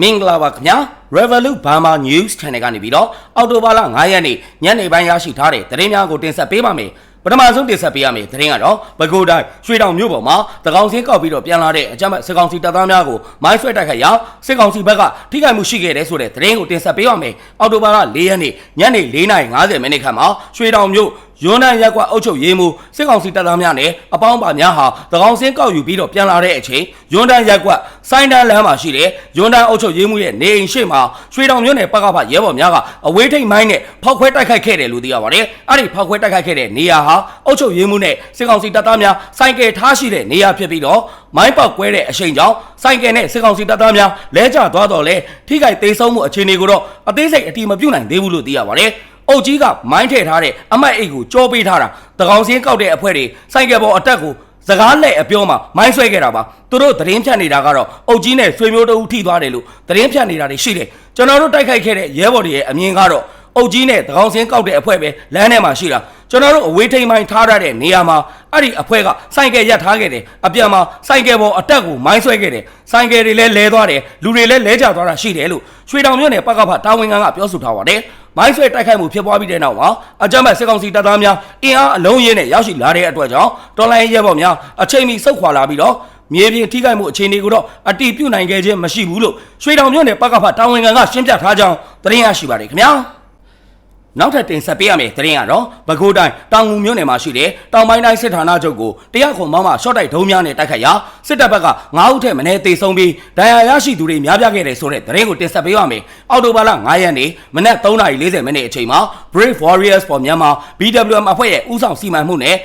မင်္ဂလာပါခင်ဗျာ Revolut Burma News Channel ကနေပြီးတော့အော်တိုဘာလ9ရက်နေ့ညနေပိုင်းရရှိထားတဲ့သတင်းများကိုတင်ဆက်ပေးပါမယ်ပထမဆုံးတင်ဆက်ပေးရမယ့်သတင်းကတော့ပဲခူးတိုင်းရွှေတောင်မြို့ပေါ်မှာတကောင်စင်းကောက်ပြီးတော့ပြန်လာတဲ့အကြမ်းဖက်စစ်ကောင်စီတပ်သားများကိုမိုင်းဆွဲတိုက်ခိုက်ရာစစ်ကောင်စီဘက်ကထိခိုက်မှုရှိခဲ့တဲ့ဆိုတဲ့သတင်းကိုတင်ဆက်ပေးပါမယ်အော်တိုဘာလ4ရက်နေ့ညနေ4:50မိနစ်ခန့်မှာရွှေတောင်မြို့ ယွန်းတန်ရက်ကွာအုပ်ချုပ်ရေးမှူးစစ်ကောင်စီတပ်သားများနဲ့အပေါင်းပါများဟာတကောင်စင်းကောက်ယူပြီးတော့ပြန်လာတဲ့အချိန်ယွန်းတန်ရက်ကွာစိုင်းတန်းလမ်းမှာရှိတဲ့ယွန်းတန်အုပ်ချုပ်ရေးမှူးရဲ့နေအိမ်ရှိမှာရွှေတောင်မြို့နယ်ပကဖရဲဘော်များကအဝေးထိတ်မိုင်းနဲ့ဖောက်ခွဲတိုက်ခိုက်ခဲ့တယ်လို့သိရပါတယ်။အဲ့ဒီဖောက်ခွဲတိုက်ခိုက်ခဲ့တဲ့နေရာဟာအုပ်ချုပ်ရေးမှူးနဲ့စစ်ကောင်စီတပ်သားများစိုင်းကယ်ထားရှိတဲ့နေရာဖြစ်ပြီးတော့မိုင်းပေါက်ကွဲတဲ့အချိန်ကြောင့်စိုင်းကယ်နဲ့စစ်ကောင်စီတပ်သားများလဲကျသွားတော့လဲထိခိုက်သေးဆုံးမှုအခြေအနေကိုတော့အသေးစိတ်အတိမပြုတ်နိုင်သေးဘူးလို့သိရပါတယ်။ အုတ်ကြီးကမိုင်းထည့်ထားတဲ့အမတ်အိတ်ကိုကြောပေးထားတာတကောင်စင်းကောက်တဲ့အဖွဲတွေစိုက်ကယ်ပေါ်အတက်ကိုစကားလက်အပြောမှာမိုင်းဆွဲခဲ့တာပါသူတို့သတင်းဖြတ်နေတာကတော့အုတ်ကြီးနဲ့ဆွေမျိုးတို့ထိသွားတယ်လို့သတင်းဖြတ်နေတာတွေရှိတယ်ကျွန်တော်တို့တိုက်ခိုက်ခဲ့တဲ့ရဲဘော်တွေရဲ့အမြင်ကတော့အုတ်ကြီးနဲ့တကောင်စင်းကောက်တဲ့အဖွဲပဲလမ်းထဲမှာရှိတာကျွန်တော်တို့အဝေးထိန်မိုင်းထားရတဲ့နေရာမှာအဲ့ဒီအဖွဲကစိုက်ကယ်ရပ်ထားခဲ့တယ်အပြန်မှာစိုက်ကယ်ပေါ်အတက်ကိုမိုင်းဆွဲခဲ့တယ်စိုက်ကယ်တွေလည်းလဲသွားတယ်လူတွေလည်းလဲကျသွားတာရှိတယ်လို့ရွှေတောင်မြို့နယ်ပကဖတာဝန်ခံကပြောဆိုထားပါတယ်မိုင်းဆွဲတိုက်ခိုက်မှုဖြစ်ပွားပြီးတဲ့နောက်မှာအကြမ်းဖက်စစ်ကောင်စီတပ်သားများအင်အားအလုံးရင်းနဲ့ရောက်ရှိလာတဲ့အတွက်ကြောင့်တော်လိုင်းရဲဘော်များအချိန်မီဆုတ်ခွာလာပြီးတော့မြေပြင်ထိခိုက်မှုအခြေအနေကိုတော့အတိပြုနိုင်ခဲ့ခြင်းမရှိဘူးလို့ရွှေတောင်မြို့နယ်ပကဖတာဝန်ခံကရှင်းပြထားကြောင်းသတင်းရရှိပါတယ်ခင်ဗျာ နောက်ထပ်တင်ဆက်ပေးရမယ့်သတင်းကတော့ပဲခူးတိုင်းတောင်ငူမြို့နယ်မှာရှိတဲ့တောင်ပိုင်းတိုင်းစစ်ဌာနချုပ်ကိုတရားခွန်မောင်းမှရှော့တိုက်ဒုံးများနဲ့တိုက်ခိုက်ရာစစ်တပ်ဘက်က9ဦးထက်မနည်းသေဆုံးပြီးဒဏ်ရာရရှိသူတွေများပြားခဲ့တယ်ဆိုတဲ့သတင်းကိုတင်ဆက်ပေးရမယ်။အော်တိုဘာလ9ရက်နေ့မနက်3:40မိနစ်အချိန်မှာ Brave Warriors for Myanmar BWM အဖွဲ့ရဲ့ဦးဆောင်စီမံမှုနဲ့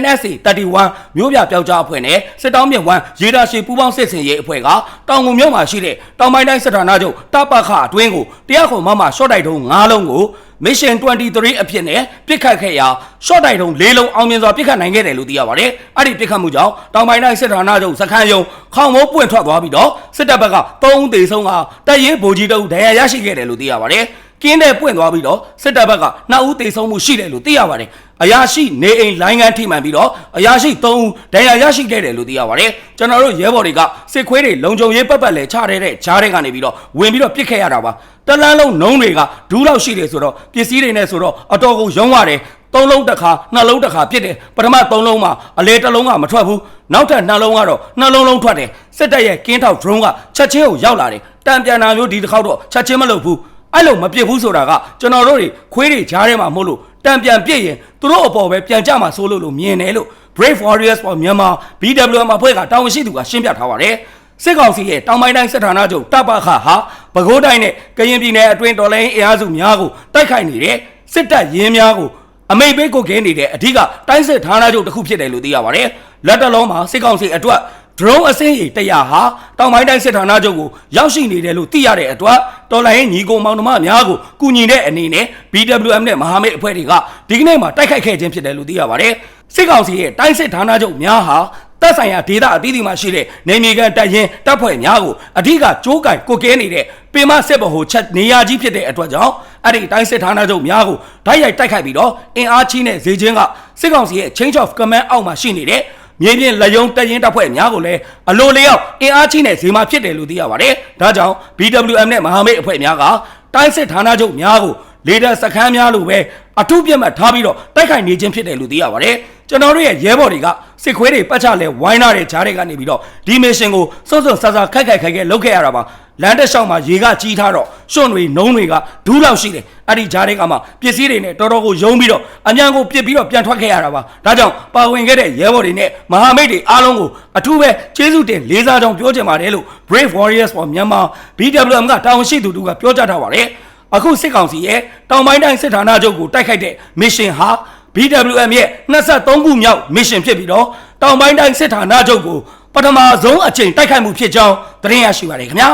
NSC 31မြို့ပြပျောက်ကြားအဖွဲ့နဲ့စစ်တောင်းမြတ်ဝမ်းရေဒါရှည်ပူးပေါင်းစစ်စင်ရေးအဖွဲ့ကတောင်ငုံမြို့မှာရှိတဲ့တောင်ပိုင်းတိုင်းစစ်ဌာနချုပ်တပခအတွင်းကိုတရားခွန်မမရှော့တိုက်ထုံး9လုံးကို Mission 23အဖြစ်နဲ့ပြစ်ခတ်ခဲ့ရာရှော့တိုက်ထုံး၄လုံးအောင်မြင်စွာပြစ်ခတ်နိုင်ခဲ့တယ်လို့သိရပါတယ်။အဲ့ဒီပြစ်ခတ်မှုကြောင့်တောင်ပိုင်းတိုင်းစစ်ဌာနချုပ်စခန်းယုံခေါင်မိုးပွင့်ထွက်သွားပြီးတော့စစ်တပ်ဘက်က3ဦးသေဆုံးကတပ်ရင်းဗိုလ်ကြီးတအုပ်ဒဏ်ရာရရှိခဲ့တယ်လို့သိရပါတယ်။ ကင်းတဲ့ပွင့်သွားပြီးတော့စစ်တပ်ဘက်က2ဦးသေဆုံးမှုရှိတယ်လို့သိရပါတယ်။အရာရှိနေအိမ်လိုင်းကန်းထိမှန်ပြီးတော့အရာရှိ3ဦးဒဏ်ရာရရှိခဲ့တယ်လို့သိရပါတယ်။ကျွန်တော်တို့ရဲဘော်တွေကစစ်ခွေးတွေလုံခြုံရေးပတ်ပတ်လဲချတဲ့တဲ့ဂျားတွေကနေပြီးတော့ဝင်ပြီးတော့ပြစ်ခဲ့ရတာပါ။တလန်းလုံးနှုံးတွေကဒူးလောက်ရှိတယ်ဆိုတော့ပစ္စည်းတွေနဲ့ဆိုတော့အတော်ကိုရုံးရတယ်သုံးလုံးတစ်ခါနှလုံးတစ်ခါပြစ်တယ်ပထမသုံးလုံးမှာအလေတစ်လုံးကမထွက်ဘူးနောက်ထပ်နှလုံးကတော့နှလုံးလုံးထွက်တယ်စစ်တပ်ရဲ့ကင်းထောက် drone ကချက်ချင်းကိုရောက်လာတယ်တံပြန်တာမျိုးဒီတစ်ခေါက်တော့ချက်ချင်းမလုပ်ဘူး အဲ့လိုမပြစ်ဘူးဆိုတာကကျွန်တော်တို့တွေခွေးတွေကြားထဲမှာမဟုတ်လို့တံပြန်ပြစ်ရင်သူတို့အပေါ်ပဲပြန်ကြမှာစိုးလို့လို့မြင်တယ်လို့ Brave Warriors for Myanmar BWM အဖွဲ့ကတာဝန်ရှိသူကရှင်းပြထားပါတယ်စစ်ကောင်စီရဲ့တောင်ပိုင်းတိုင်းစစ်ဌာနချုပ်တပ်ပခဟာပဲခူးတိုင်းနဲ့ကရင်ပြည်နယ်အတွင်းတော်လိုင်းအင်အားစုများကိုတိုက်ခိုက်နေတဲ့စစ်တပ်ရင်းများကိုအမိတ်ပေးကိုကင်းနေတဲ့အဓိကတိုင်းစစ်ဌာနချုပ်တစ်ခုဖြစ်တယ်လို့သိရပါတယ်။လက်တလုံးမှာစစ်ကောင်စီအတွက် drone အစင်းရေ100ဟာတောင်ပိုင်းတိုင်းစစ်ဌာနချုပ်ကိုရောက်ရှိနေတယ်လို့သိရတဲ့အတွက်တော်လိုင်းညီကိုမောင်နှမများကိုကူညီတဲ့အနေနဲ့ BWM နဲ့မဟာမိတ်အဖွဲ့တွေကဒီကနေ့မှာတိုက်ခိုက်ခဲ့ခြင်းဖြစ်တယ်လို့သိရပါတယ်။စစ်ကောင်စီရဲ့တိုင်းစစ်ဌာနချုပ်များဟာတပ်ဆိုင်ရာဒေသအသီးသီးမှာရှိတဲ့နေမြေကန်တပ်ရင်တပ်ဖွဲ့များကိုအဓိကကြိုးကင်ကိုကဲနေတဲ့ပင်မစစ်ဗဟိုချက်နေရာကြီးဖြစ်တဲ့အတွက်ကြောင့်အဲ့ဒီတိုင်းစစ်ဌာနချုပ်များကိုဓာတ်ရိုက်တိုက်ခိုက်ပြီးတော့အင်အားကြီးတဲ့ဈေးချင်းကစစ်ကောင်စီရဲ့ change of command အောက်မှာရှိနေတဲ့ မြေပြင်လက်ယုံတပ်ရင်တပ်ဖွဲ့များကိုလည်းအလိုလျောက်အင်အားကြီးတဲ့ဈေးမှာဖြစ်တယ်လို့သိရပါတယ်။ဒါကြောင့် BWM နဲ့မဟာမိတ်အဖွဲ့များကတိုင်းစစ်ဌာနချုပ်များကို လေဒါစခန်းများလိုပဲအထုပြတ်မှတ်ထားပြီးတော့တိုက်ခိုက်နေခြင်းဖြစ်တယ်လို့သိရပါတယ်။ကျွန်တော်တို့ရဲ့ရဲဘော်တွေကစစ်ခွေးတွေပတ်ချလဲဝိုင်းလာတဲ့ဂျားတွေကနေပြီးတော့ဒီမစ်ရှင်ကိုစွန့်စွန့်ဆာဆာခိုက်ခိုက်ခိုက်ခိုက်လုပ်ခဲ့ရတာပါလမ်းတစ်လျှောက်မှာရေကကြီးထားတော့ရွှွန့်တွေနှုံးတွေကဒူးလောက်ရှိတယ်အဲ့ဒီဂျားတွေကမှပစ္စည်းတွေနဲ့တော်တော်ကိုယုံပြီးတော့အမြန်ကိုပြစ်ပြီးတော့ပြန်ထွက်ခဲ့ရတာပါဒါကြောင့်ပါဝင်ခဲ့တဲ့ရဲဘော်တွေနဲ့မဟာမိတ်တွေအားလုံးကိုအထူးပဲကျေးဇူးတင်လေးစားကြောင်းပြောချင်ပါတယ်လို့ Brave Warriors for Myanmar BWM ကတာဝန်ရှိသူတို့ကပြောကြားထားပါတယ် အခုစစ်ကောင်စီရဲ့တောင်ပိုင်းတိုင်းစစ်ဌာနချုပ်ကိုတိုက်ခိုက်တဲ့ mission ဟာ BWM ရဲ့23ခုမြောက် mission ဖြစ်ပြီးတော့တောင်ပိုင်းတိုင်းစစ်ဌာနချုပ်ကိုပထမဆုံးအကြိမ်တိုက်ခိုက်မှုဖြစ်ကြောင်းသတင်းရရှိပါတယ်ခင်ဗျာ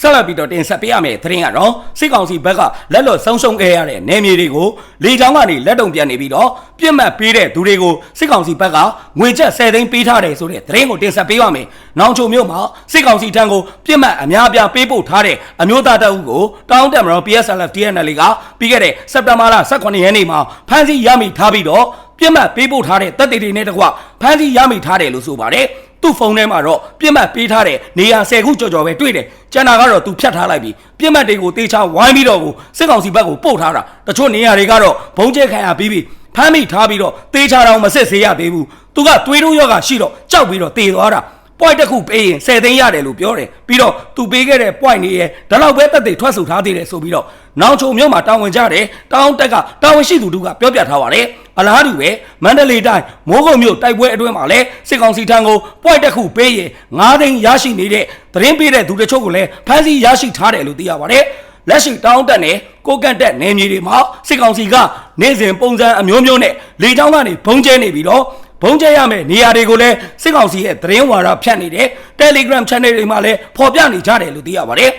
ဆက်လက်ပြီးတော့တင်ဆက်ပေးရမယ့်သတင်းကတော့စစ်ကောင်စီဘက်ကလက်လွတ်ဆုံးရှုံးခဲ့ရတဲ့နယ်မြေတွေကိုလေကြောင်းကနေလက်တုံပြန်နေပြီးတော့ပြစ်မှတ်ပေးတဲ့သူတွေကိုစစ်ကောင်စီဘက်ကငွေကျပ်10သိန်းပေးထားတယ်ဆိုတဲ့သတင်းကိုတင်ဆက်ပေးပါမယ်။နောင်ချုံမြို့မှာစစ်ကောင်စီထံကိုပြစ်မှတ်အများအပြားပေးပို့ထားတဲ့အမျိုးသားတပ်ဦးကိုတောင်းတက်မတော် PSLF TNL ကပြီးခဲ့တဲ့စက်တင်ဘာလ18ရက်နေ့မှာဖမ်းဆီးရမိထားပြီးတော့ ပြစ်မှတ်ပေးပို့ထားတဲ့တပ်တွေတွေနဲ့တကွဖမ်းဆီးရမိထားတယ်လို့ဆိုပါတယ်သူ့ဖုန်းထဲမှာတော့ပြစ်မှတ်ပေးထားတဲ့နေရာ10ခုကြော်ကြော်ပဲတွေ့တယ်။ကျန်တာကတော့သူဖြတ်ထားလိုက်ပြီ။ပြစ်မှတ်တွေကိုတေချာဝိုင်းပြီးတော့ကိုစစ်ကောင်စီဘက်ကိုပို့ထားတာ။တချို့နေရာတွေကတော့ဘုံကျဲခံရပြီးပြီ။ဖမ်းမိထားပြီးတော့တေချာတော့မစစ်စေးရသေးဘူး။သူကသွေးတို့ရောဂါရှိတော့ကြောက်ပြီးတော့တေသွားတာ။ point တစ်ခုပေးရင်10သိန်းရတယ်လို့ပြောတယ်ပြီးတော့သူပေးခဲ့တဲ့ point တွေရဲ့ဒါတော့ပဲတက်တွေထွက်ဆိုထားသေးတယ်ဆိုပြီးတော့နောင်ချုံမြို့မှာတာဝန်ကြတယ်တောင်းတက်ကတာဝန်ရှိသူတို့ကပြောပြထားပါတယ် အလားတူပဲမန္တလေးတိုင်းမိုးကုံမြို့တိုက်ပွဲအတွင်းမှာလည်းစစ်ကောင်စီထံကို point တစ်ခုပေးရင်9သိန်းရရှိနေတဲ့သတင်းပေးတဲ့သူတချို့ကိုလည်းဖမ်းဆီးရရှိထားတယ်လို့သိရပါတယ်လက်ရှိတောင်းတက်နဲ့ကိုကန့်တက်နယ်မြေတွေမှာစစ်ကောင်စီကနေ့စဉ်ပုံစံအမျိုးမျိုးနဲ့လေကြောင်းကနေဘုံကျဲနေပြီးတော့ဘုံကျဲရမယ်နေရာတွေကိုလည်းစစ်ကောင်စီရဲ့သတင်းဝါဒဖြန့်နေတယ် Telegram Channel တွေမှာလည်းဖော်ပြနေကြတယ်လို့သိရပါတယ်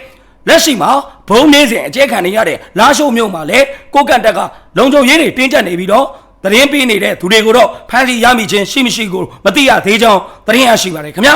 လက်ရှိမှာဘုံနေစဉ်အကျဲခံနေရတဲ့လာရှိုးမြို့မှာလည်းကိုကန့်တက်ကလုံခြုံရေးတွေတင်းကျပ်နေပြီးတော့ သတင်းပေးနေတဲ့သူတွေကိုတော့ဖမ်းဆီးရမိခြင်းရှိမရှိကိုမသိရသေးကြောင်းသတင်းရရှိပါတယ်ခင်ဗျာ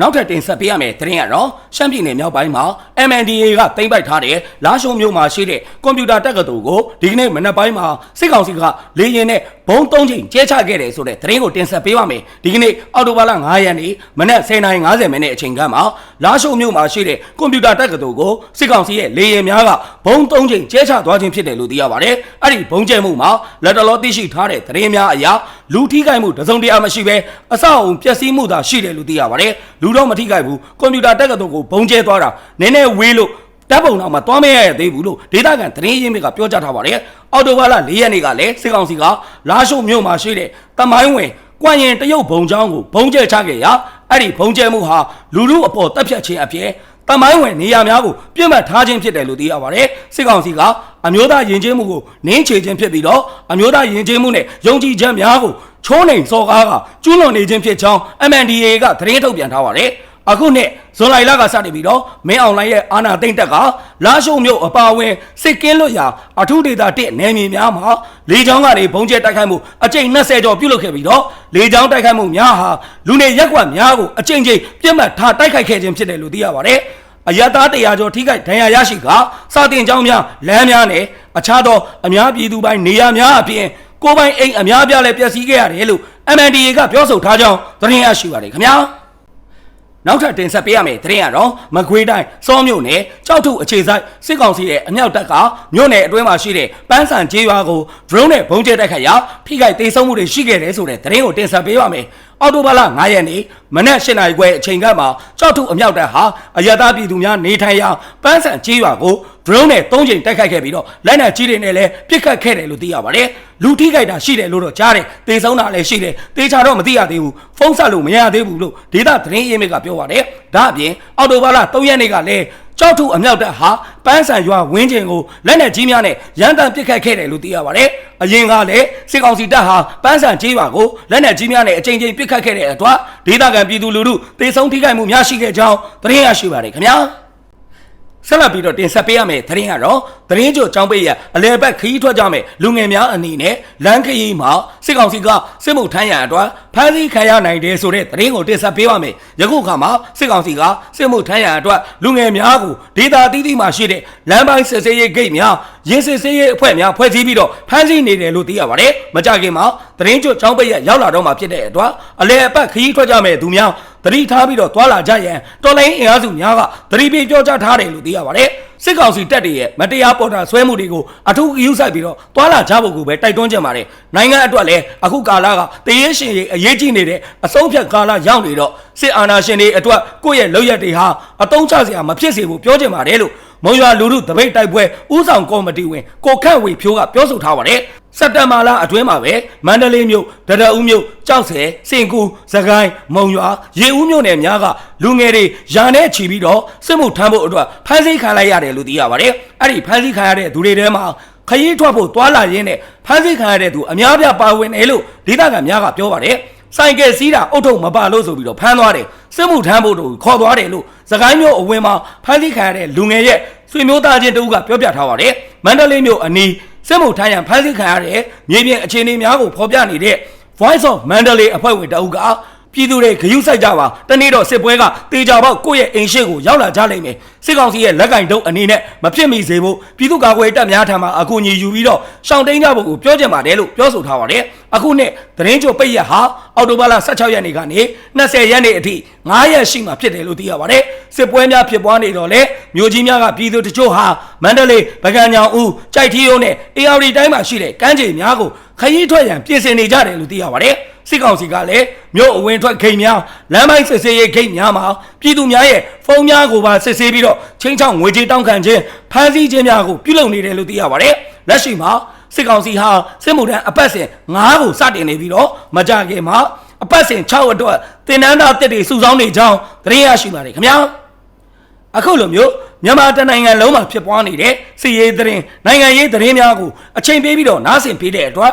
နောက်ထပ်တင်ဆက်ပေးရမယ့်သတင်းကတော့ရှမ်းပြည်နယ်မြောက်ပိုင်းမှာ MNDAA ကတင်ပိုက်ထားတဲ့လာရှိုးမြို့မှာရှိတဲ့ကွန်ပျူတာတက္ကသိုလ်ကိုဒီကနေ့မနက်ပိုင်းမှာစစ်ကောင်စီကလေရင်နဲ့ဘုံသုံးချိန်ကျဲချခဲ့တယ်ဆိုတဲ့သတင်းကိုတင်ဆက်ပေးပါမယ်ဒီကနေ့အော်တိုဘာလ9ရက်နေ့မနက်10:50မိနစ်အချိန်ကမှလာရှိုးမြို့မှာရှိတဲ့ကွန်ပျူတာတက္ကသိုလ်ကိုစစ်ကောင်စီရဲ့လေရင်များကဘုံသုံးချိန်ကျဲချသွားခြင်းဖြစ်တယ်လို့သိရပါတယ်အဲ့ဒီဘုံကျဲမှုမှာလက်တော်တော်သိရှိထားတဲ့သတင်းများအရာ လူထိခိုက်မှုတစုံတရာမရှိဘဲအဆောက်အုံပျက်စီးမှုသာရှိတယ်လို့သိရပါတယ်လူတော့မထိခိုက်ဘူးကွန်ပျူတာတက္ကသိုလ်ကိုဘုံကျဲသွားတာနည်းနည်းဝေးလို့တပ်ပုံတော်မှာတွားမရရသေးဘူးလို့ဒေသခံသတင်းရင်းမြစ်ကပြောကြားထားပါတယ်။အော်တိုဘာလ၄ရက်နေ့ကလည်းစစ်ကောင်စီကလာရှိုးမြို့မှာရှိတဲ့တမိုင်းဝင်ကွမ်ရင်တရုတ်ဘုံချောင်းကိုဘုံကျဲချခဲ့ရာအဲ့ဒီဘုံကျဲမှုဟာလူလူအပေါ်တပ်ဖြတ်ခြင်းအဖြစ် တမိုင်းဝင်နေရာများကိုပြစ်မှတ်ထားခြင်းဖြစ်တယ်လို့သိရပါတယ်။စစ်ကောင်စီကအမျိုးသားယဉ်ကျေးမှုကိုနင်းချေခြင်းဖြစ်ပြီးတော့အမျိုးသားယဉ်ကျေးမှုနဲ့ယုံကြည်ချက်များကိုချိုးနှိမ်စော်ကားကကျူးလွန်နေခြင်းဖြစ်ကြောင်း MNDAA ကသတင်းထုတ်ပြန်ထားပါတယ်။အခုနှစ်ဇွန်လလကစတင်ပြီးတော့မင်းအောင်လိုင်းရဲ့အာဏာသိမ်းတက်ကလာရှုံမြို့အပါအဝင်စစ်ကင်းလွတ်ရာအထူးဒေသတစ်နယ်မြေများမှာလေကြောင်းကနေဘုံကျဲတိုက်ခိုက်မှုအကြိမ်20ကျော်ပြုလုပ်ခဲ့ပြီးတော့လေကြောင်းတိုက်ခိုက်မှုများဟာလူနေရက်ကွက်များကိုအကြိမ်ကြိမ်ပြစ်မှတ်ထားတိုက်ခိုက်ခဲ့ခြင်းဖြစ်တယ်လို့သိရပါတယ်။ အယတားတရားကျော်ထိခိုက်ဒဏ်ရာရရှိကစာတင်ကြောင်းများလမ်းများနဲ့အခြားသောအများပြည်သူပိုင်းနေရာများအပြင်ကိုယ်ပိုင်အိမ်အများပြားလည်းပျက်စီးခဲ့ရတယ်လို့ MNDA ကပြောဆိုထားကြောင်းသတင်းရရှိပါတယ်ခင်ဗျာ။နောက်ထပ်တင်ဆက်ပေးရမယ့်သတင်းကတော့မကွေးတိုင်းစောမြို့နယ်ကြောက်ထုအခြေဆိုင်စစ်ကောင်စီရဲ့အမြောက်တပ်ကမြို့နယ်အတွင်းမှာရှိတဲ့ပန်းဆန်ကျေးရွာကို drone နဲ့ဘုံကျဲတိုက်ခတ်ရာထိခိုက်ဒေဆုံးမှုတွေရှိခဲ့တယ်ဆိုတဲ့သတင်းကိုတင်ဆက်ပေးပါမယ်။ အော်တိုဘာလ9ရက်နေ့မနက်၈နာရီခွဲအချိန်ကမှကြောက်ထုအမြောက်တပ်ဟာအရသာပြည်သူများနေထိုင်ရာပန်းဆန်ကျေးရွာကို drone နဲ့၃ချိန်တိုက်ခိုက်ခဲ့ပြီးတော့လက်နက်ကြီးတွေနဲ့လည်းပစ်ခတ်ခဲ့တယ်လို့သိရပါတယ်။လူထိခိုက်တာရှိတယ်လို့တော့ကြားတယ်။တေဆုံးတာလည်းရှိတယ်။တေချာတော့မသိရသေးဘူး။ဖုန်းဆက်လို့မရသေးဘူးလို့ဒေတာသတင်းရင်းမြစ်ကပြောပါတယ်။ဒါအပြင်အော်တိုဘာလ3ရက်နေ့ကလည်း ကြောက်ထုအမြောက်တပ်ဟာပန်းဆန်ရွာဝင်းကျင်ကိုလက်နက်ကြီးများနဲ့ရန်တမ်းပစ်ခတ်ခဲ့တယ်လို့သိရပါတယ်။အရင်ကလည်းစစ်ကောင်စီတပ်ဟာပန်းဆန်ကျေးရွာကိုလက်နက်ကြီးများနဲ့အကြိမ်ကြိမ်ပစ်ခတ်ခဲ့တဲ့အတွက်ဒေသခံပြည်သူလူထုတေဆုံးထိခိုက်မှုများရှိခဲ့ကြောင်းသတင်းရရှိပါတယ်ခင်ဗျာ။ ဆက်လက်ပြီးတော့တင်ဆက်ပေးရမယ့်သတင်းကတော့သတင်းကြိုចောင်းပိတ်ရအလဲဘက်ခရီးထွက်ကြမယ်လူငယ်များအနေနဲ့လမ်းခရီးမှာစစ်ကောင်စီကစစ်မှုထမ်းရန်အတွက်ဖမ်းဆီးခံရနိုင်တယ်ဆိုတဲ့သတင်းကိုတင်ဆက်ပေးပါမယ်ယခုခါမှာစစ်ကောင်စီကစစ်မှုထမ်းရန်အတွက်လူငယ်များကိုဒေတာတီးတီးမှာရှိတဲ့လမ်းပိုင်းစစ်ဆေးရေးဂိတ်များရင်းစစ်ဆေးရေးအဖွဲ့များဖွဲ့စည်းပြီးတော့ဖမ်းဆီးနေတယ်လို့သိရပါတယ်မကြခင်မှာသတင်းကြိုចောင်းပိတ်ရရောက်လာတော့မှဖြစ်တဲ့အတွက်အလဲအပတ်ခရီးထွက်ကြမယ်သူများ သတိထားပြီးတော့သွာလာကြရန်တော်လိုင်းအင်အားစုများကသတိပေးပြောကြားထားတယ်လို့သိရပါတယ်စစ်ကောင်စီတပ်တွေရဲ့မတရားပေါ်တာဆွဲမှုတွေကိုအထူးဂရုစိုက်ပြီးတော့သွာလာကြဖို့ကိုပဲတိုက်တွန်းကြပါတယ်နိုင်ငံအတွက်လည်းအခုကာလကတရေရှင်တွေအရေးကြီးနေတဲ့အဆုံးဖြတ်ကာလရောက်နေတော့စစ်အာဏာရှင်တွေအတွက်ကိုယ့်ရဲ့လုပ်ရက်တွေဟာအတုံးချစရာမဖြစ်စေဘူးပြောကြပါတယ်လို့မုံရွာလူမှုတပိတ်တိုက်ပွဲဥဆောင်ကော်မတီဝင်ကိုခန့်ဝေဖြိုးကပြောဆိုထားပါတယ်စက်တဘာလအတွင်းမှာပဲမန္တလေးမြို့ဒရဦးမြို့ကြောက်ဆယ်စင်ကူစကိုင်းမုံရွာရေဦးမြို့နယ်များကလူငယ်တွေယာနဲ့ချီပြီးတော့စစ်မှုထမ်းဖို့အတွက်ဖမ်းဆီးခံလိုက်ရတယ်လို့သိရပါတယ်အဲ့ဒီဖမ်းဆီးခံရတဲ့သူတွေထဲမှာခရီးထွက်ဖို့တွာလာရင်းနဲ့ဖမ်းဆီးခံရတဲ့သူအများပြပါဝင်တယ်လို့ဒေသခံများကပြောပါတယ်ဆိုင်ကယ်စီးတာအုတ်ထုံမပါလို့ဆိုပြီးတော့ဖမ်းသွားတယ်စစ်မှုထမ်းဖို့တို့ခေါ်သွားတယ်လို့စကိုင်းမြို့အဝင်မှာဖမ်းဆီးခံရတဲ့လူငယ်ရဲ့ဆွေမျိုးသားချင်းတဦးကပြောပြထားပါတယ်မန္တလေးမြို့အနီး စစ်မှုထမ်းရန်ဖမ်းဆီးခံရတဲ့မြေပြင်အခြေအနေများကိုဖော်ပြနေတဲ့ Voice of Mandalay အဖွဲ့ဝင်တအုပ်က ပြည်သူတွေဂယုစိုက်ကြပါတနေ့တော့စစ်ပွဲကတေချာပေါက်ကိုယ့်ရဲ့အိမ်ရှိကိုရောက်လာကြလိမ့်မယ်စစ်ကောင်စီရဲ့လက်ကင်တုံးအနေနဲ့မဖြစ်မိစေဖို့ပြည်သူ့ကာကွယ်တပ်များထံမှအကူအညီယူပြီးတော့ရှောင်းတိန်ကြဖို့ကိုပြောချင်ပါတယ်လို့ပြောဆိုထားပါတယ်အခုနှစ်သတင်းကြိုပိတ်ရက်ဟာအောက်တိုဘာလ16ရက်နေ့ကနေ20ရက်နေ့အထိ9ရက်ရှိမှဖြစ်တယ်လို့သိရပါတယ်စစ်ပွဲများဖြစ်ပွားနေတော့လေမြို့ကြီးများကပြည်သူတချို့ဟာမန္တလေးပကံညောင်ဦးကြိုက်ထီယုံနဲ့အေရီတိုင်းမှာရှိတဲ့ကမ်းခြေများကိုခရီးထွက်ရန်ပြင်ဆင်နေကြတယ်လို့သိရပါတယ် စစ်ကောင်စီကလည်းမြို့အဝင်ထွက်ဂိတ်များလမ်းပိုင်းစစ်ဆေးရေးဂိတ်များမှာပြည်သူများရဲ့ဖုန်းများကိုပါစစ်ဆေးပြီးတော့ချင်းချောင်းငွေကြေးတောင်းခံခြင်းဖမ်းဆီးခြင်းများကိုပြုလုပ်နေတယ်လို့သိရပါတယ်လက်ရှိမှာစစ်ကောင်စီဟာစစ်မှုထမ်းအပတ်စဉ်9ကိုစတင်နေပြီးတော့မကြခင်မှာအပတ်စဉ်6အတွက်တင်နန်းသားတက်တွေစုဆောင်းနေကြောင်းသတင်းရရှိပါတယ်ခင်ဗျာအခုလိုမျိုးမြန်မာတနိုင်ငံလုံးမှာဖြစ်ပွားနေတဲ့စီရေးသတင်းနိုင်ငံရေးသတင်းများကိုအချိန်ပေးပြီးတော့နားဆင်ပေးတဲ့အတွက်